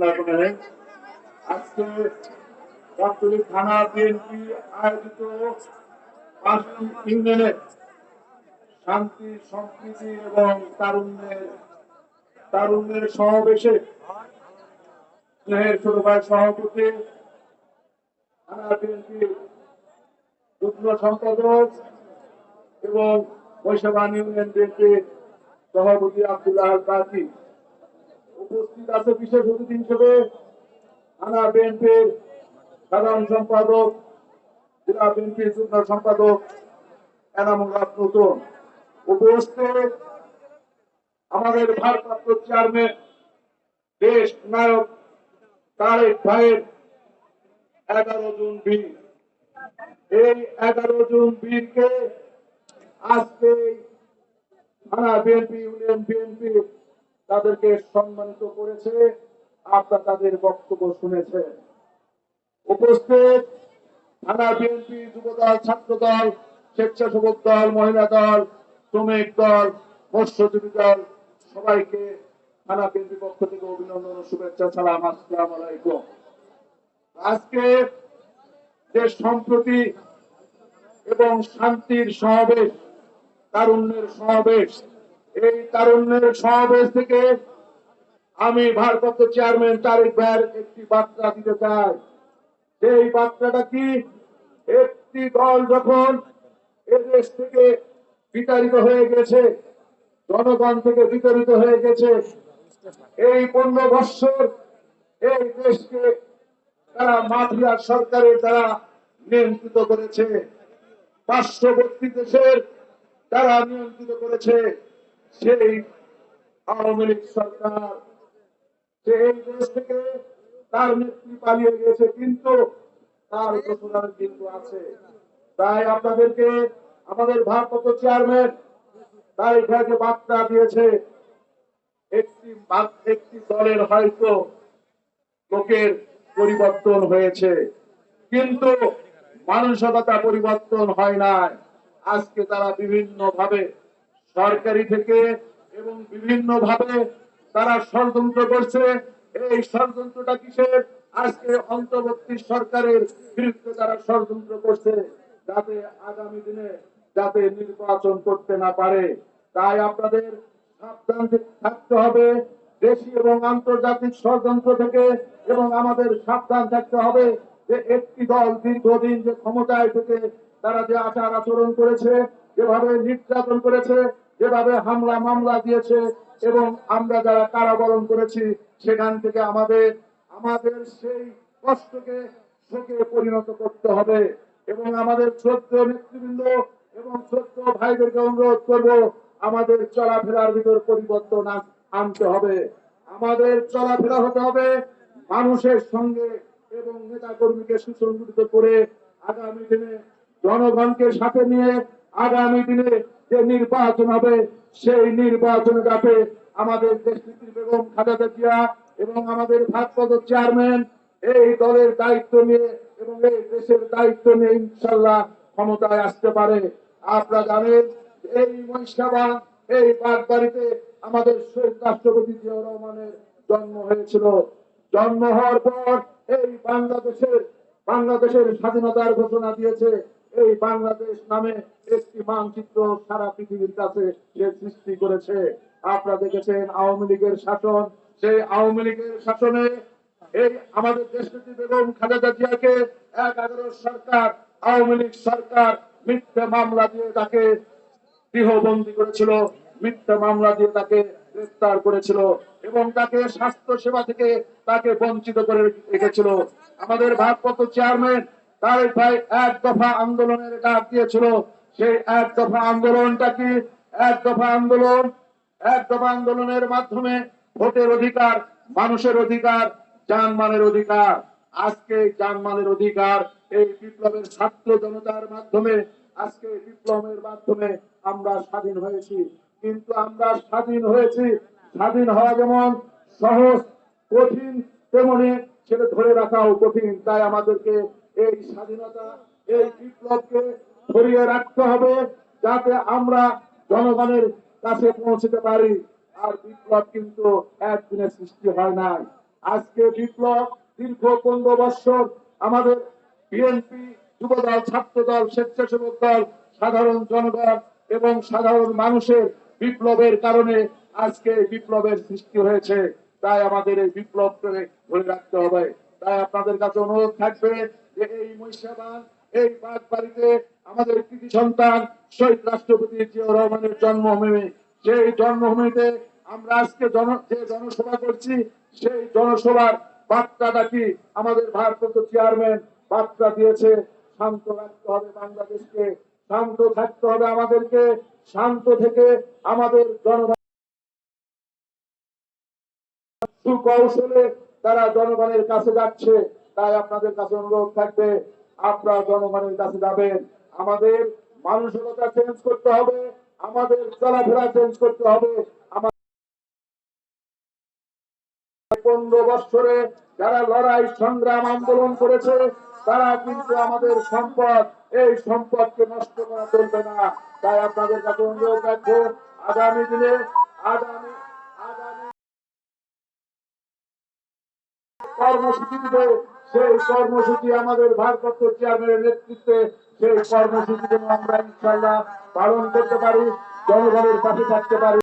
আজকে থানা বিএনপি আয়োজিত শান্তি, সম্প্রীতি এবং তারুণ্যের তারুণ্যের সমাবেশে স্নেহের ছোট ভাই সভাপতি, থানা বিএনপি যুগ্ম সম্পাদক এবং বৈশাবান ইউনিয়ন বিএনপির সভাপতি আব্দুল্লাহ উপস্থিত আছে বিশেষ অতিথি হিসেবে থানা বিএনপির সাধারণ সম্পাদক, জেলা যুগ্ম সম্পাদক এনামুল নতুন। উপস্থিত আমাদের ভারপ্রাপ্ত চেয়ারম্যান, দেশ নায়ক তারেক ভাইয়ের এগারো জন বীর। এই এগারো জন বীরকে আজকে থানা বিএনপি, ইউনিয়ন বিএনপি তাদেরকে সম্মানিত করেছে, আপনারা তাদের বক্তব্য শুনেছেন। উপস্থিত থানা বিএনপি যুবদল ছাত্র দল স্বেচ্ছাসেবক দল, মহিলা দল, শ্রমিক দল, মৎস্যজীবী দল, সবাইকে থানা বিএনপি পক্ষ থেকে অভিনন্দন ও শুভেচ্ছা, সালাম, আসসালাম আলাইকুম। আজকে যে সম্প্রতি এবং শান্তির সমাবেশ, তারুণ্যের সমাবেশ এই তারুণ্যের সমাবেশ থেকে আমি ভারপ্রাপ্ত চেয়ারম্যান তারেক ভাইয়ের একটি বার্তা দিতে চাই। সেই বার্তাটা কি? একটি দল যখন এদেশ থেকে বিতাড়িত হয়ে গেছে, জনগণ থেকে বিতাড়িত হয়ে গেছে, এই পনেরো বৎসর এই দেশকে তারা মাফিয়া সরকারের দ্বারা নিয়ন্ত্রিত করেছে। পার্শ্ববর্তী দেশের তারা নিয়ন্ত্রিত করেছে। সেই আওয়ামী লীগ সরকার সে এই দেশ থেকে তার নেত্রী পালিয়ে গেছে, কিন্তু তার ঘোষণার কিন্তু আছে। তাই আপনাদেরকে আমাদের ভারপ্রাপ্ত চেয়ারম্যান তাই ভাইকে বার্তা দিয়েছে, একটি একটি দলের হয়তো লোকের পরিবর্তন হয়েছে, কিন্তু মানসিকতা পরিবর্তন হয় নাই। আজকে তারা বিভিন্ন ভাবে সরকারি থেকে এবং বিভিন্ন ভাবে তারা ষড়যন্ত্র করছে। এই ষড়যন্ত্রটা কিসের? আজকে অন্তর্বর্তী সরকারের বিরুদ্ধে তারা ষড়যন্ত্র করছে যাতে আগামী দিনে যাতে নির্বাচন করতে না পারে। তাই আপনাদের সাবধান থাকতে হবে, দেশি এবং আন্তর্জাতিক ষড়যন্ত্র থেকে এবং আমাদের সাবধান থাকতে হবে যে একটি দল দীর্ঘদিন যে ক্ষমতায় থেকে তারা যে আচার আচরণ করেছে যেভাবে নির্যাতন করেছে, যেভাবে হামলা, মামলা দিয়েছে, এবং আমরা যারা কারাবরণ করেছি, সেখান থেকে আমাদের আমাদের সেই কষ্টকে সুখে পরিণত করতে হবে। এবং আমাদের শ্রদ্ধ নেতৃবৃন্দ এবং শ্রদ্ধ ভাইদেরকে অনুরোধ করব, আমাদের চলাফেরার ভিতর পরিবর্তন আনতে হবে। আমাদের চলাফেরা হতে হবে মানুষের সঙ্গে এবং নেতা কর্মীকে সুসংগঠিত করে আগামী দিনে জনগণকে সাথে নিয়ে আগামী দিনে যে নির্বাচন হবে, সেই নির্বাচনে যাতে আমাদের দেশনেত্রী বেগম খালেদা জিয়া এবং আমাদের ভারপ্রাপ্ত চেয়ারম্যান এই দলের দায়িত্ব নিয়ে এবং এই দেশের দায়িত্ব নিয়ে ইনশাল্লাহ ক্ষমতায় আসতে পারে। আপনারা জানেন, এই মহিষাবা এই বাগবাড়িতে আমাদের শহীদ রাষ্ট্রপতি জিয়াউর রহমানের জন্ম হয়েছিল। জন্ম হওয়ার পর এই বাংলাদেশের বাংলাদেশের স্বাধীনতার ঘোষণা দিয়েছে। এই বাংলাদেশ নামে একটি মানচিত্র সারা পৃথিবীর কাছে সে সৃষ্টি করেছে। আপনারা দেখেছেন আওয়ামী লীগের শাসন। সেই আওয়ামী লীগের শাসনে এই আমাদের দেশনেত্রী বেগম খালেদা জিয়াকে এক এগারো সরকার, আওয়ামী লীগ সরকার মিথ্যে মামলা দিয়ে তাকে গৃহবন্দী করেছিল, মিথ্যা মামলা দিয়ে তাকে গ্রেফতার করেছিল এবং তাকে স্বাস্থ্য সেবা থেকে তাকে বঞ্চিত করে রেখেছিল। আমাদের ভারপ্রাপ্ত চেয়ারম্যান তারেক ভাই এক দফা আন্দোলনের ডাক দিয়েছিল। সেই এক দফা আন্দোলনটা কি? এক দফা আন্দোলন, এক দফা আন্দোলনের মাধ্যমে ভোটের অধিকার, মানুষের অধিকার জানমালের অধিকার। আজকে এই জানমালের অধিকার, এই বিপ্লবের ছাত্র জনতার মাধ্যমে, আজকে বিপ্লবের মাধ্যমে আমরা স্বাধীন হয়েছি। কিন্তু আমরা স্বাধীন হয়েছি, স্বাধীন হওয়া যেমন সহজ, কঠিন তেমনি সেটা ধরে রাখাও কঠিন। তাই আমাদেরকে এই স্বাধীনতা, এই বিপ্লবকে ধরিয়ে রাখতে হবে যাতে আমরা জনগণের কাছে পৌঁছতে পারি। আর বিপ্লব কিন্তু একদিনে সৃষ্টি হয় নাই। আজকে বিপ্লব দীর্ঘ পনেরো বৎসর আমাদের বিএনপি যুবদল, ছাত্রদল, স্বেচ্ছাসেবক দল, সাধারণ জনগণ এবং সাধারণ মানুষের বিপ্লবের কারণে আজকে বিপ্লবের সৃষ্টি হয়েছে। তাই আমাদের এই বিপ্লবকে ধরে রাখতে হবে। আপনাদের কাছে অনুরোধ থাকবে যে এই মহিষাবান, এই বাগবাড়িতে আমাদের কৃতি সন্তান শহীদ রাষ্ট্রপতি জিয়াউর রহমানের জন্মভূমি। সেই জন্মভূমিতে আমরা আজকে জন, যে জনসভা করছি, সেই জনসভার বার্তাটা কি আমাদের ভারপ্রাপ্ত চেয়ারম্যান বার্তা দিয়েছে, শান্ত রাখতে হবে বাংলাদেশকে, শান্ত থাকতে হবে আমাদেরকে, শান্ত থেকে আমাদের জনগণ সুকৌশলে তারা জনগণের কাছে যাচ্ছে, তাই আপনাদের কাছে অনুরোধ থাকবে, আপনারা জনগণের কাছে যাবেন। আমাদের মানসিকতা চেঞ্জ করতে হবে, আমাদের চলাফেরা চেঞ্জ করতে হবে। পনেরো বছরে যারা লড়াই, সংগ্রাম, আন্দোলন করেছে, তারা কিন্তু আমাদের সম্পদ, এই সম্পদকে নষ্ট করা চলবে না। তাই আপনাদের কাছে অনুরোধ রাখব আগামী দিনে, আগামী কর্মসূচি দিবে সেই কর্মসূচি আমাদের ভারপ্রাপ্ত চেয়ারম্যানের নেতৃত্বে, সেই কর্মসূচি আমরা ইনশাল্লাহ পালন করতে পারি, জনগণের পাশে থাকতে পারি।